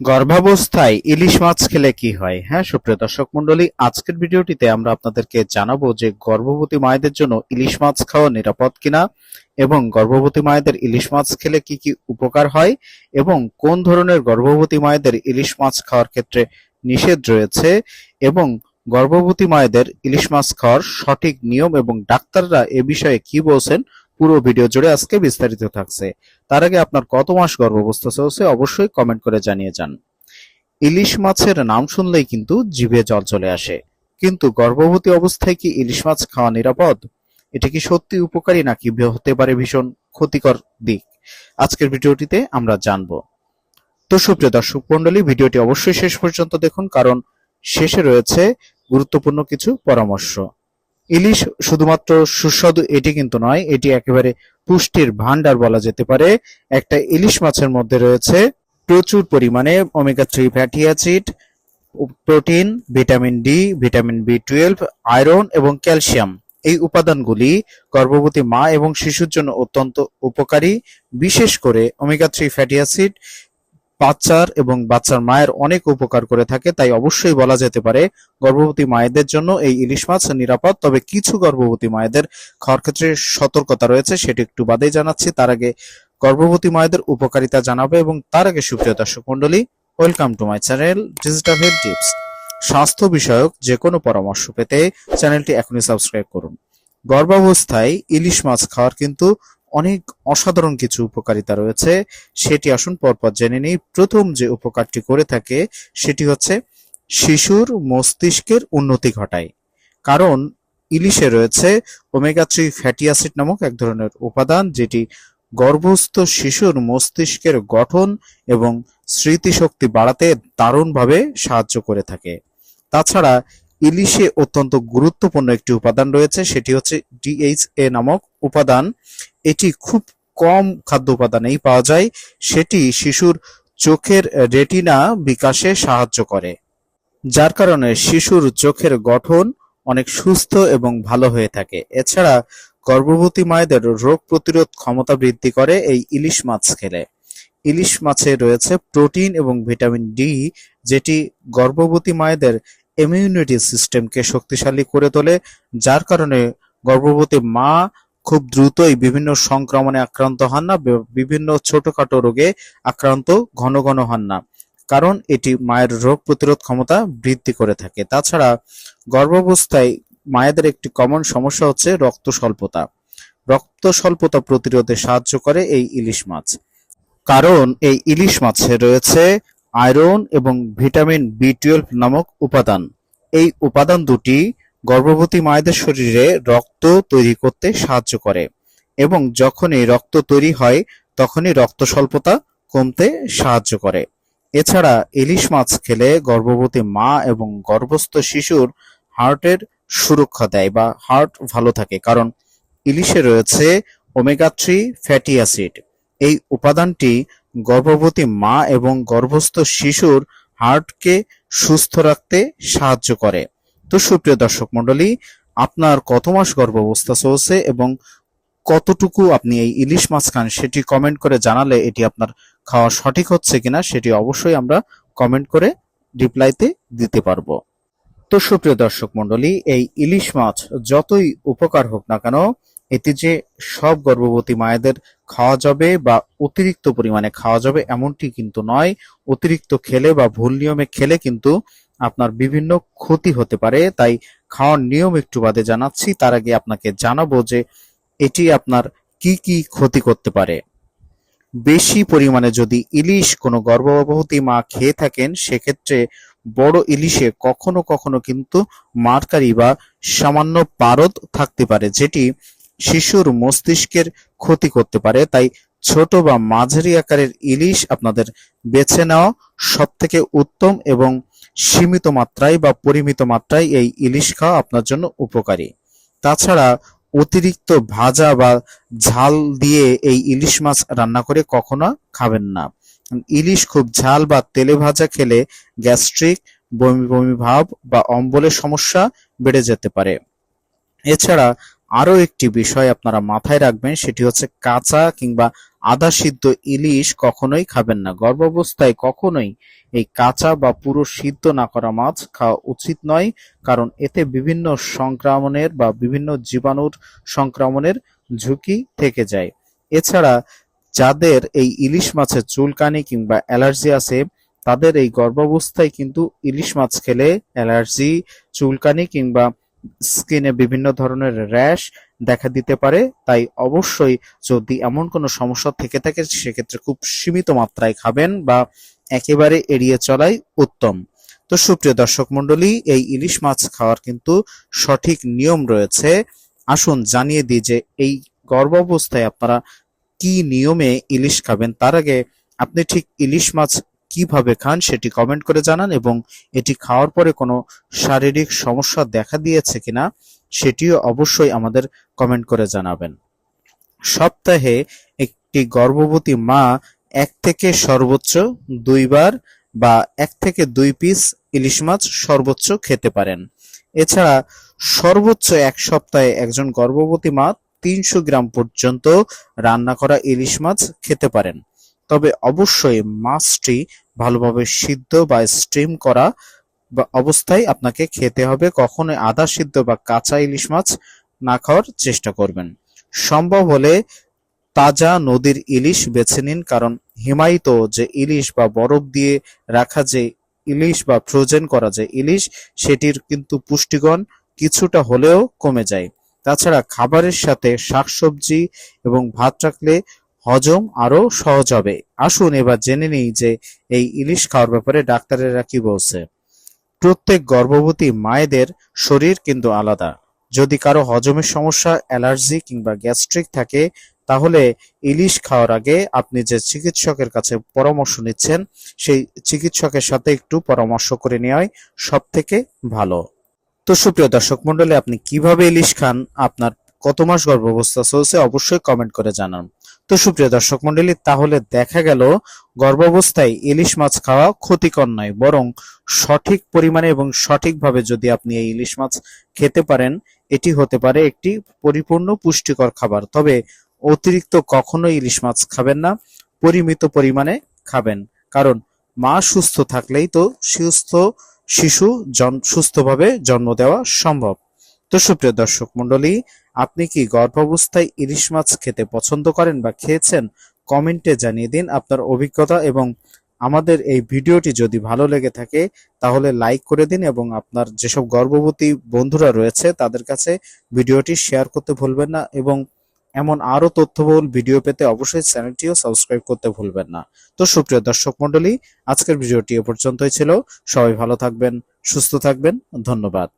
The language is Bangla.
গর্ভাবস্থায় ইলিশ মাছ খেলে কি হয়? হ্যাঁ সুপ্রিয় দর্শক মন্ডলী আজকের ভিডিওটিতে আমরা আপনাদেরকে জানাব যে গর্ভবতী মায়েদের জন্য ইলিশ মাছ খাওয়া নিরাপদ কিনা এবং গর্ভবতী মায়েদের ইলিশ মাছ খেলে কি কি উপকার হয় এবং কোন ধরনের গর্ভবতী মায়েদের ইলিশ মাছ খাওয়ার ক্ষেত্রে নিষেধ রয়েছে এবং গর্ভবতী মায়েদের ইলিশ মাছ খাওয়ার সঠিক নিয়ম এবং ডাক্তাররা এ বিষয়ে কি বলছেন পুরো ভিডিও জুড়ে আজকে বিস্তারিত থাকছে। তার আগে আপনার কত মাস গর্ভবস্থ চলছে অবশ্যই কমেন্ট করে জানিয়ে যান। ইলিশ মাছের নাম শুনলেই কিন্তু জিভে জল চলে আসে। কিন্তু গর্ভবতী অবস্থায় কি ইলিশ মাছ খাওয়া নিরাপদ? এটা কি সত্যি উপকারী নাকি হতে পারে ভীষণ ক্ষতিকর দিক? আজকের ভিডিওটিতে আমরা জানব। তো সুপ্রিয় দর্শক মন্ডলী ভিডিওটি অবশ্যই শেষ পর্যন্ত দেখুন, কারণ শেষে রয়েছে গুরুত্বপূর্ণ কিছু পরামর্শ। ইলিশ শুধুমাত্র সুস্বাদু এটি কিন্তু নয়, এটি একেবারে পুষ্টির ভান্ডার বলা যেতে পারে। একটা ইলিশ মাছের মধ্যে রয়েছে প্রচুর পরিমাণে omega three fatty acid protein vitamin D vitamin B twelve iron এবং ক্যালসিয়াম এই উপাদানগুলি গর্ভবতী মা এবং শিশুর জন্য অত্যন্ত উপকারী, বিশেষ করে ওমেগা থ্রি ফ্যাটি অ্যাসিড বাচ্চার এবং বাচ্চার মায়ের অনেক উপকার করে থাকে, তাই অবশ্যই বলা যেতে পারে গর্ভবতী মায়েদের জন্য এই ইলিশ মাছ নিরাপদ। তবে কিছু গর্ভবতী মায়েদের খাওয়ার ক্ষেত্রে সতর্কতা রয়েছে, সেটি একটু বাদেই জানাচ্ছি। তার আগে গর্ভবতী মায়েদের উপকারিতা জানাবে এবং তার আগে সুপ্রিয় দর্শক মন্ডলী welcome to my channel digital health tips. স্বাস্থ্য বিষয়ক যে কোনো পরামর্শ পেতে চ্যানেলটি এখনই সাবস্ক্রাইব করুন। গর্ভাবস্থায় ইলিশ মাছ খাওয়ার কিন্তু অনেক অসাধারণ কিছু উপকারিতা রয়েছে। সেটি আসুন পরপর জেনে নিই। প্রথম যে উপকারটি করে থাকে, সেটি হচ্ছে শিশুর মস্তিষ্কের উন্নতি ঘটায়। কারণ ইলিশে রয়েছে ওমেগা থ্রি ফ্যাটি অ্যাসিড নামক এক ধরনের উপাদান, যেটি গর্ভস্থ শিশুর মস্তিষ্কের গঠন এবং স্মৃতিশক্তি বাড়াতে দারুণভাবে সাহায্য করে থাকে। তাছাড়া ইলিশে অত্যন্ত গুরুত্বপূর্ণ একটি উপাদান রয়েছে, সেটি হচ্ছে ডিএইচএ নামক উপাদান। এটি খুব কম খাদ্য উপাদানেই পাওয়া যায়। সেটি শিশুর চোখের রেটিনা বিকাশে সাহায্য করে, যার কারণে শিশুর চোখের গঠন অনেক সুস্থ এবং ভালো হয়ে থাকে। এছাড়া গর্ভবতী মায়েদের রোগ প্রতিরোধ ক্ষমতা বৃদ্ধি করে এই ইলিশ মাছ খেলে। ইলিশ মাছে রয়েছে প্রোটিন এবং ভিটামিন ডি, যেটি গর্ভবতী মায়েদের ইমিউনিটি সিস্টেমকে শক্তিশালী করে তোলে, যার কারণে গর্ভবতী মা খুব দ্রুতই বিভিন্ন সংক্রমণে আক্রান্ত হন না বিভিন্ন ছোটখাটো রোগে আক্রান্ত ঘন ঘন হন না। কারণ এটি মায়ের রোগ প্রতিরোধ ক্ষমতা বৃদ্ধি করে থাকে। তাছাড়া গর্ভাবস্থায় মায়েদের একটি কমন সমস্যা হচ্ছে রক্ত স্বল্পতা রক্ত স্বল্পতা প্রতিরোধে সাহায্য করে এই ইলিশ মাছ। কারণ এই ইলিশ মাছে রয়েছে আয়রন এবং ভিটামিন বি টুয়েলভ নামক উপাদান। এই উপাদান দুটি গর্ভবতী মায়েদের শরীরে রক্ত তৈরি করতে সাহায্য করে এবং যখনই রক্ত তৈরি হয়, তখনই রক্ত স্বল্পতা কমতে সাহায্য করে। এছাড়া ইলিশ মাছ খেলে গর্ভবতী মা এবং গর্ভস্থ শিশুর হার্টের সুরক্ষা দেয় বা হার্ট ভালো থাকে, কারণ ইলিশে রয়েছে ওমেগা থ্রি ফ্যাটি অ্যাসিড। এই উপাদানটি গর্ভবতী মা এবং গর্ভস্থ শিশুর হার্টকে সুস্থ রাখতে সাহায্য করে। তো সুপ্রিয় দর্শক মন্ডলী আপনার কত মাস গর্ভাবস্থা চলছে এবং কতটুকু আপনি এই ইলিশ মাছ খান সেটি কমেন্ট করে জানালে এটি আপনার খাওয়া সঠিক হচ্ছে কিনা সেটি অবশ্যই আমরা কমেন্ট করে রিপ্লাইতে দিতে পারব। তো সুপ্রিয় দর্শক মন্ডলী এই ইলিশ মাছ যতই উপকার হোক না কেন এটি যে সব গর্ভবতী মায়েদের খাওয়া যাবে বা অতিরিক্ত পরিমাণে খাওয়া যাবে এমনটি কিন্তু নয়। অতিরিক্ত খেলে বা ভুল নিয়মে খেলে কিন্তু আপনার বিভিন্ন ক্ষতি হতে পারে, তাই খাওয়ার নিয়ম একটু বাদে জানাচ্ছি। তার আগে আপনাকে জানাব যে এটি আপনার কি কি ক্ষতি করতে পারে। বেশি পরিমাণে যদি ইলিশ কোনো গর্ভবতী মা খেয়ে থাকেন, সেক্ষেত্রে বড় ইলিশে কখনো কখনো কিন্তু মারকারি বা সামান্য পারদ থাকতে পারে, যেটি শিশুর মস্তিষ্কের ক্ষতি করতে পারে। তাই ছোট বা মাঝারি আকারের ইলিশ আপনাদের বেছে নেওয়া সব থেকে উত্তম এবং সীমিত মাত্রায় বা পরিমিত মাত্রায় এই ইলিশ খাওয়া আপনার জন্য উপকারী। তাছাড়া অতিরিক্ত ভাজা বা ঝাল দিয়ে এই ইলিশ মাছ রান্না করে কখনো খাবেন না। ইলিশ খুব ঝাল বা তেলে ভাজা খেলে গ্যাস্ট্রিক, বমি বমি ভাব বা অম্বলের সমস্যা বেড়ে যেতে পারে। এছাড়া আরও একটি বিষয় আপনারা মাথায় রাখবেন, সেটি হচ্ছে কাঁচা কিংবা আধা সিদ্ধ ইলিশ কখনোই খাবেন না। গর্ভাবস্থায় কখনোই এই কাঁচা বা পুরো সিদ্ধ না করা মাছ খাওয়া উচিত নয়, কারণ এতে বিভিন্ন সংক্রমণের বা বিভিন্ন জীবাণুর সংক্রমণের ঝুঁকি থেকে যায়। এছাড়া যাদের এই ইলিশ মাছের চুলকানি কিংবা অ্যালার্জি আছে, তাদের এই গর্ভাবস্থায় কিন্তু ইলিশ মাছ খেলে অ্যালার্জি, চুলকানি কিংবা স্কিনে বিভিন্ন ধরনের র্যাশ দেখা দিতে পারে, তাই অবশ্যই যদি এমন কোনো সমস্যা থেকে থাকে, সেক্ষেত্রে খুব সীমিত মাত্রায় খাবেন বা একেবারে এড়িয়ে চলাই উত্তম। তো সুপ্রিয় দর্শক মণ্ডলী, এই ইলিশ মাছ খাওয়ার কিন্তু সঠিক নিয়ম রয়েছে। আসুন জানিয়ে দিই যে এই গর্ভাবস্থায় আপনারা কি নিয়মে ইলিশ খাবেন। তার আগে আপনি ঠিক ইলিশ মাছ কীভাবে খান সেটি কমেন্ট করে জানান এবং এটি খাওয়ার পরে কোনো শারীরিক সমস্যা দেখা দিয়েছে কিনা সেটিও অবশ্যই আমাদের কমেন্ট করে জানাবেন। সপ্তাহে একটি গর্ভবতী মা এক থেকে সর্বোচ্চ দুইবার বা এক থেকে দুই পিস ইলিশ মাছ সর্বোচ্চ খেতে পারেন। এছাড়া সর্বোচ্চ এক সপ্তাহে একজন গর্ভবতী মা তিনশো গ্রাম পর্যন্ত রান্না করা ইলিশ মাছ খেতে পারেন। তবে অবশ্যই মাছটি ভালোভাবে সিদ্ধ বা স্টিম করা অবস্থায় আপনাকে খেতে হবে। কখনোই আধা সিদ্ধ বা কাঁচা ইলিশ মাছ না খাওয়ার চেষ্টা করবেন। সম্ভব হলে তাজা নদীর ইলিশ বেছে নিন, কারণ হিমায়িত যে ইলিশ বা বরফ দিয়ে রাখা যে ইলিশ বা ফ্রোজেন করা যে ইলিশ, সেটির কিন্তু পুষ্টিগুণ কিছুটা হলেও কমে যায়। তাছাড়া খাবারের সাথে শাকসবজি এবং ভাত রাখলে হজম আরও সহজ হবে। আসুন এবার জেনে নিই যে এই ইলিশ খাওয়ার ব্যাপারে ডাক্তারেরা কি বলছে। প্রত্যেক গর্ভবতী মায়েদের শরীর কিন্তু আলাদা। যদি কারও হজমের সমস্যা, অ্যালার্জি কিংবা গ্যাস্ট্রিক থাকে, তাহলে ইলিশ খাওয়ার আগে আপনি যে চিকিৎসকের কাছে পরামর্শ নিচ্ছেন, সেই চিকিৎসকের সাথে একটু পরামর্শ করে নেওয়াই সব থেকে ভালো। তো সুপ্রিয় দর্শক মন্ডলী আপনি কীভাবে ইলিশ খান? আপনার কত মাস গর্ভাবস্থা চলছে? অবশ্যই কমেন্ট করে জানান। তো সুপ্রিয় দর্শক মন্ডলী, তাহলে দেখা গেল গর্ভাবস্থায় ইলিশ মাছ খাওয়া ক্ষতিকর নয়, বরং সঠিক পরিমাণে এবং সঠিকভাবে যদি আপনি এই ইলিশ মাছ খেতে পারেন, এটি হতে পারে একটি পরিপূর্ণ পুষ্টিকর খাবার। তবে অতিরিক্ত কখনোই ইলিশ মাছ খাবেন না, পরিমিত পরিমাণে খাবেন। কারণ মা সুস্থ থাকলেই তো সুস্থ শিশু সুস্থভাবে জন্ম দেওয়া সম্ভব। তো সুপ্রিয় দর্শক মন্ডলী আপনি কি গর্ভাবস্থায় ইলিশ মাছ খেতে পছন্দ করেন বা খেয়েছেন? কমেন্টে জানিয়ে দিন আপনার অভিজ্ঞতা এবং আমাদের এই ভিডিওটি যদি ভালো লেগে থাকে, তাহলে লাইক করে দিন এবং আপনার যেসব গর্ভবতী বন্ধুরা রয়েছে, তাদের কাছে ভিডিওটি শেয়ার করতে ভুলবেন না এবং এমন আরও তথ্যবহুল ভিডিও পেতে অবশ্যই চ্যানেলটিও সাবস্ক্রাইব করতে ভুলবেন না। তো সুপ্রিয় দর্শক মন্ডলী আজকের ভিডিওটি এ পর্যন্তই ছিল। সবাই ভালো থাকবেন, সুস্থ থাকবেন। ধন্যবাদ।